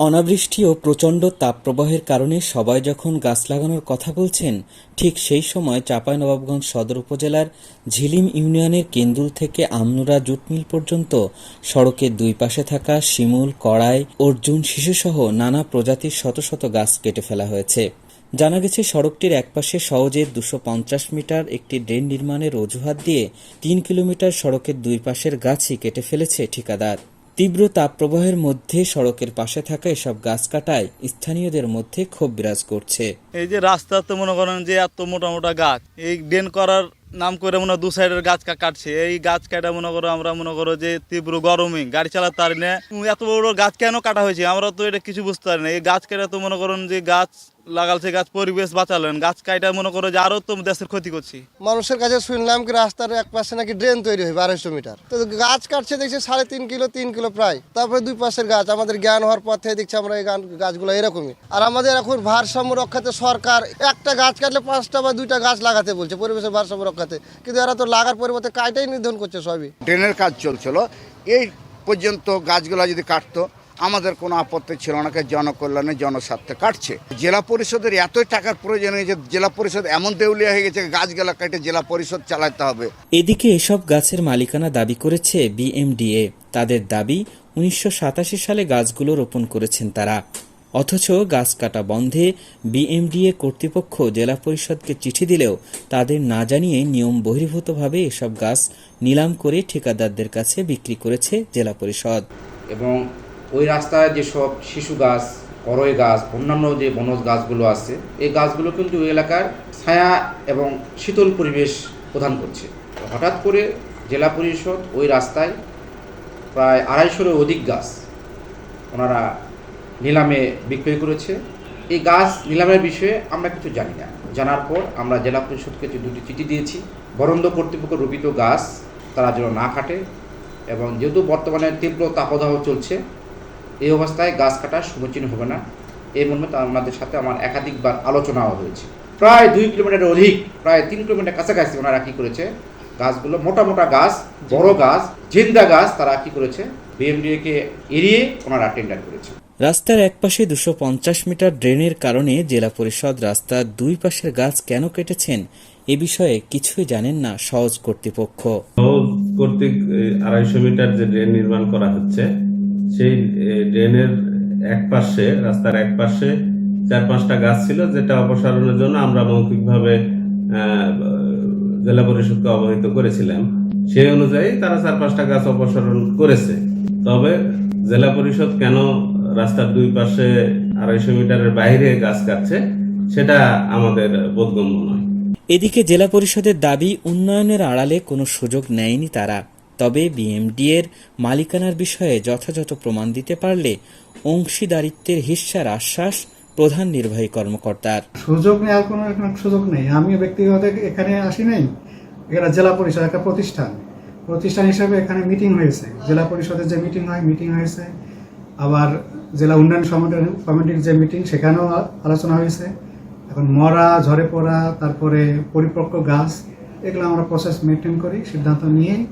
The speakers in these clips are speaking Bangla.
অনাবৃষ্টি ও প্রচণ্ড তাপপ্রবাহের কারণে সবাই যখন গাছ লাগানোর কথা বলছেন, ঠিক সেই সময় চাঁপাইনবাবগঞ্জ সদর উপজেলার ঝিলিম ইউনিয়নের কেন্দুল থেকে আমনুরা জুটমিল পর্যন্ত সড়কের দুই পাশে থাকা শিমুল, কড়াই, অর্জুন শিশুসহ নানা প্রজাতির শত শত গাছ কেটে ফেলা হয়েছে। জানা গেছে, সড়কটির একপাশে সহজে দুশো পঞ্চাশ মিটার একটি ড্রেন নির্মাণের অজুহাত দিয়ে তিন কিলোমিটার সড়কের দুই পাশের গাছই কেটে ফেলেছে ঠিকাদার। তীব্র তাপপ্রবাহের মধ্যে সড়কের পাশে থাকা এসব গাছ কাটায় স্থানীয়দের মধ্যে ক্ষোভ বিরাজ করছে। এই যে রাস্তা তো মনে করেন যে এত মোটা মোটা গাছ, এই ড্রেন করার নাম করে মনে দু সাইডের গাছ কাটছে। এই গাছ কাটা মনে করো আমরা মনে করো যে তীব্র গরমে গাড়ি চালাতে পারি না। এত বড় গাছ কেন কাটা হয়েছে? আমরা তো এটা কিছু বুঝতে পারি না। এই গাছ কাটা তো মনে করেন যে গাছ লাগালছে গাছ পরিবেশ বাঁচালেন। গাছ কাটা মনে করো যে আরও তো দেশের ক্ষতি করছি। মানুষের কাছে শুনলাম কি রাস্তার এক পাশে নাকি ড্রেন তৈরি হয় বারোশো মিটার। তো গাছ কাটছে দেখছি সাড়ে তিন কিলো তিন কিলো প্রায়। তারপরে দুই পাশের গাছ আমাদের জ্ঞান হওয়ার পর থেকে দেখছি আমরা এই গাছগুলো এরকমই। আর আমাদের এখন ভারসাম্য রক্ষাতে সরকার একটা গাছ কাটলে পাঁচটা বা দুইটা গাছ লাগাতে বলছে পরিবেশের ভারসাম্য রক্ষাতে। কিন্তু এরা তো লাগার পরিবর্তে কাইটাই নির্ধারণ করছে সবই। ড্রেনের কাজ চলছিল। এই পর্যন্ত গাছগুলো যদি কাটতো আমাদের কোনো আপত্তি ছিল না জনকল্যাণে জনস্বার্থে কাটছে। জেলা পরিষদের এতই টাকার প্রয়োজন হয়েছে জেলা পরিষদ এমন দেউলিয়া হয়ে গেছে গাছগুলা কেটে জেলা পরিষদ চালাতে হবে। এদিকে এসব গাছের মালিকানা দাবি করেছে বিএমডিএ। তাদের দাবি উনিশশো সাতাশি সালে গাছগুলো রোপণ করেছেন তারা। অথচ গাছ কাটা বন্ধে বিএমডিএ কর্তৃপক্ষ জেলা পরিষদকে চিঠি দিলেও তাদের না জানিয়ে নিয়ম বহির্ভূতভাবে এসব গাছ নিলাম করে ঠিকাদারদের কাছে বিক্রি করেছে জেলা পরিষদ। এবং ওই রাস্তায় যেসব শিশু গাছ, করই গাছ, অন্যান্য যে বনজ গাছগুলো আছে, এই গাছগুলো কিন্তু ওই এলাকার ছায়া এবং শীতল পরিবেশ প্রদান করছে। হঠাৎ করে জেলা পরিষদ ওই রাস্তায় প্রায় আড়াইশোরও অধিক গাছ ওনারা নিলামে বিক্রয় করেছে। এই গাছ নিলামের বিষয়ে আমরা কিছু জানি না। জানার পর আমরা জেলা পরিষদকে দুটি চিঠি দিয়েছি, বরন্দ কর্তৃপক্ষ রোপিত গাছ তারা যেন না কাটে এবং যেহেতু বর্তমানে তীব্র তাপদাহ চলছে এই অবস্থায় গাছ কাটা সমীচীন হবে না। এই মর্মে আমাদের সাথে আমার একাধিকবার আলোচনাও হয়েছে। প্রায় দুই কিলোমিটার অধিক প্রায় তিন কিলোমিটার কাছাকাছি ওনারা কী করেছে? গাছগুলো মোটা মোটা গাছ বড় গাছ জিন্দা গাছ তারা কি করেছে? বিএমডিএকে এড়িয়ে ওনারা টেন্ডার করেছে। রাস্তার একপাশে দুশো পঞ্চাশ মিটার ড্রেনের কারণে জেলা পরিষদ রাস্তার দুই পাশের গাছ কেন কেটেছেন এ বিষয়ে কিছুই জানেন না সহজ কর্তৃপক্ষ। সহজ কর্তৃক আড়াইশো মিটার যে ড্রেন নির্মাণ করা হচ্ছে সেই ড্রেনের এক পাশে, রাস্তার এক পাশে চার পাঁচটা গাছ ছিল যেটা অপসারণের জন্য আমরা মৌখিকভাবে জেলা পরিষদকে অবহিত করেছিলাম। সেই অনুযায়ী তারা চার পাঁচটা গাছ অপসারণ করেছে। তবে জেলা পরিষদ কেন রাস্তার দুই পাশে আড়াইশো মিটারের বাইরে গাছ কাটছে, সেটা আমাদের বোধগম্য নয়। এদিকে জেলা পরিষদের দাবি, উন্নয়নের আড়ালে কোনো সুযোগ নেয়নি তারা। তবে বিএমডি এর মালিকানার বিষয়ে যথাযথ প্রমাণ দিতে পারলে অংশীদারিত্বের হিস্যার আশ্বাস প্রধান নির্বাহী কর্মকর্তার। সুযোগ নেওয়ার কোনো এখানে সুযোগ নেই। আমিও ব্যক্তিগত এখানে আসি নাই। এখানে জেলা পরিষদ একটা প্রতিষ্ঠান। প্রতিষ্ঠান হিসাবে এখানে মিটিং হয়েছে। জেলা পরিষদের যে মিটিং হয়, মিটিং হয়েছে। আবার জেলা উন্নয়ন কমিটির যে মিটিং, সেখানেও আলোচনা হয়েছে। এখন মরা, ঝরে পড়া, তারপরে পরিপক্ক গাছ, এগুলো আমরা প্রসেস মেনটেন করি, সিদ্ধান্ত নিয়েই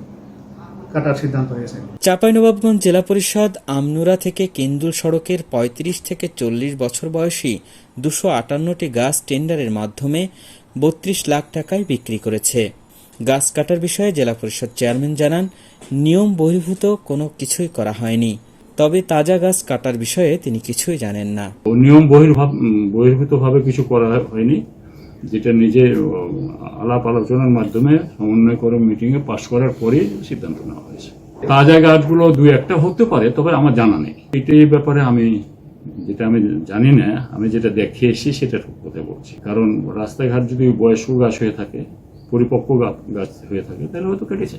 কাটার সিদ্ধান্ত হয়েছে। চাঁপাইনবাবগঞ্জ জেলা পরিষদ আমনুরা থেকে কেন্দুল সড়কের ৩৫ থেকে চল্লিশ বছর বয়সী দুশো আটান্নটি গাছ টেন্ডারের মাধ্যমে বত্রিশ লাখ টাকায় বিক্রি করেছে। গাছ কাটার বিষয়ে জেলা পরিষদ চেয়ারম্যান জানান নিয়ম বহির্ভূত কোনো কিছুই করা হয়নি। তবে তাজা গাছ কাটার বিষয়ে তিনি কিছুই জানেন না। নিয়ম বহির্ভূতভাবে কিছু করা হয়নি। যেটা নিজে আলাপ আলোচনার মাধ্যমে সমন্বয় করে মিটিংয়ে পাশ করার পরে সিদ্ধান্ত নেওয়া হয়েছে। তাজা গাছগুলো দুই একটা হতে পারে, তবে আমার জানা নেই। এটা এই ব্যাপারে আমি, যেটা আমি জানি না, আমি যেটা দেখে এসেছি সেটা কথা বলছি। কারণ রাস্তাঘাট যদি বয়স্ক গাছ হয়ে থাকে, পরিপক্ক গাছ হয়ে থাকে, তাহলে হয়তো কেটেছে।